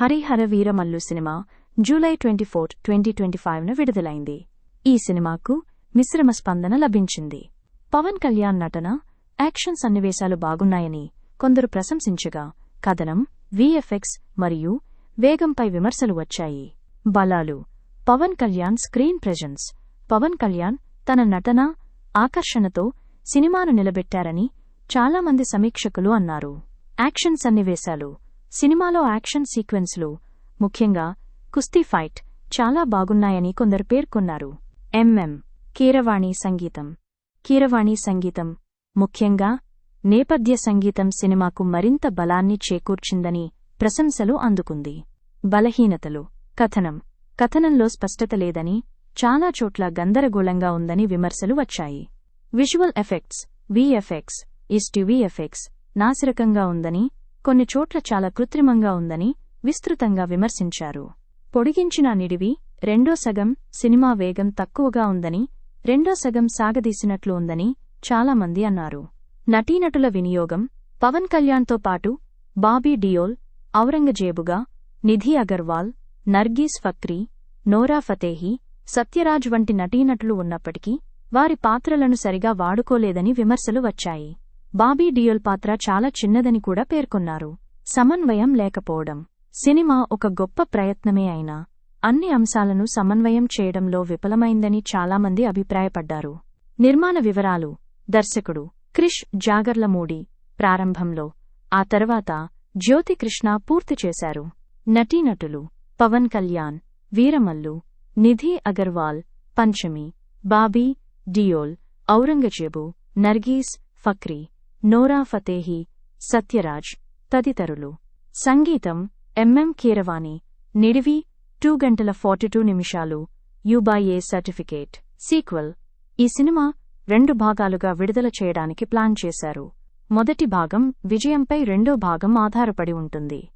Harihara Veeramallu cinema July twenty four twenty twenty ఫైవ్న విడుదలైంది. ఈ సినిమాకు మిశ్రమ స్పందన లభించింది. పవన్ కళ్యాణ్ నటన యాక్షన్ సన్నివేశాలు బాగున్నాయని కొందరు ప్రశంసించగా కథనం విఎఫ్ఎక్స్ మరియు వేగంపై విమర్శలు వచ్చాయి. బలాలు పవన్ కళ్యాణ్ స్క్రీన్ ప్రెజెన్స్. పవన్ కళ్యాణ్ తన నటన ఆకర్షణతో సినిమాను నిలబెట్టారని చాలామంది సమీక్షకులు అన్నారు. యాక్షన్ సన్నివేశాలు సినిమాలో యాక్షన్ సీక్వెన్స్లు ముఖ్యంగా కుస్తీ ఫైట్ చాలా బాగున్నాయని కొందరు పేర్కొన్నారు. ఎంఎం కీరవాణి సంగీతం. కీరవాణి సంగీతం ముఖ్యంగా నేపథ్య సంగీతం సినిమాకు మరింత బలాన్ని చేకూర్చిందని ప్రశంసలు అందుకుంది. బలహీనతలు కథనం. కథనంలో స్పష్టత లేదని చాలా చోట్ల గందరగోళంగా ఉందని విమర్శలు వచ్చాయి. Visual effects VFX is to VFX నాసిరకంగా ఉందని కొన్ని చోట్ల చాలా కృత్రిమంగా ఉందని విస్తృతంగా విమర్శించారు. పొడిగించిన నిడివి రెండో సగం సినిమా వేగం తక్కువగా ఉందని రెండో సగం సాగదీసినట్లు ఉందని చాలామంది అన్నారు. నటీనటుల వినియోగం పవన్ కళ్యాణ్తో పాటు బాబీ డియోల్ ఔరంగజేబుగా నిధి అగర్వాల్ నర్గీస్ ఫక్రీ నోరా ఫతేహి సత్యరాజ్ వంటి నటీనటులు ఉన్నప్పటికీ వారి పాత్రలను సరిగా వాడుకోలేదని విమర్శలు వచ్చాయి. బాబీ డియోల్ పాత్ర చాలా చిన్నదని కూడా పేర్కొన్నారు. సమన్వయం లేకపోవడం. సినిమా ఒక గొప్ప ప్రయత్నమే అయినా అన్ని అంశాలను సమన్వయం చేయడంలో విఫలమైందని చాలామంది అభిప్రాయపడ్డారు. నిర్మాణ వివరాలు. దర్శకుడు క్రిష్ జాగర్లమూడి ప్రారంభంలో ఆ తర్వాత జ్యోతి కృష్ణ పూర్తి చేశారు. నటీనటులు పవన్ కళ్యాణ్ వీరమల్లు నిధి అగర్వాల్ పంచమి బాబీ డియోల్ ఔరంగజేబు నర్గీస్ ఫక్రీ నోరా ఫతేహి సత్యరాజ్ తదితరులు. సంగీతం ఎంఎం కీరవాణి నిడివి టూ గంటల ఫార్టీ టూ నిమిషాలు U by A certificate. Sequel. ఈ సినిమా రెండు భాగాలుగా విడుదల చేయడానికి ప్లాన్ చేశారు. మొదటి భాగం విజయంపై రెండో భాగం ఆధారపడి ఉంటుంది.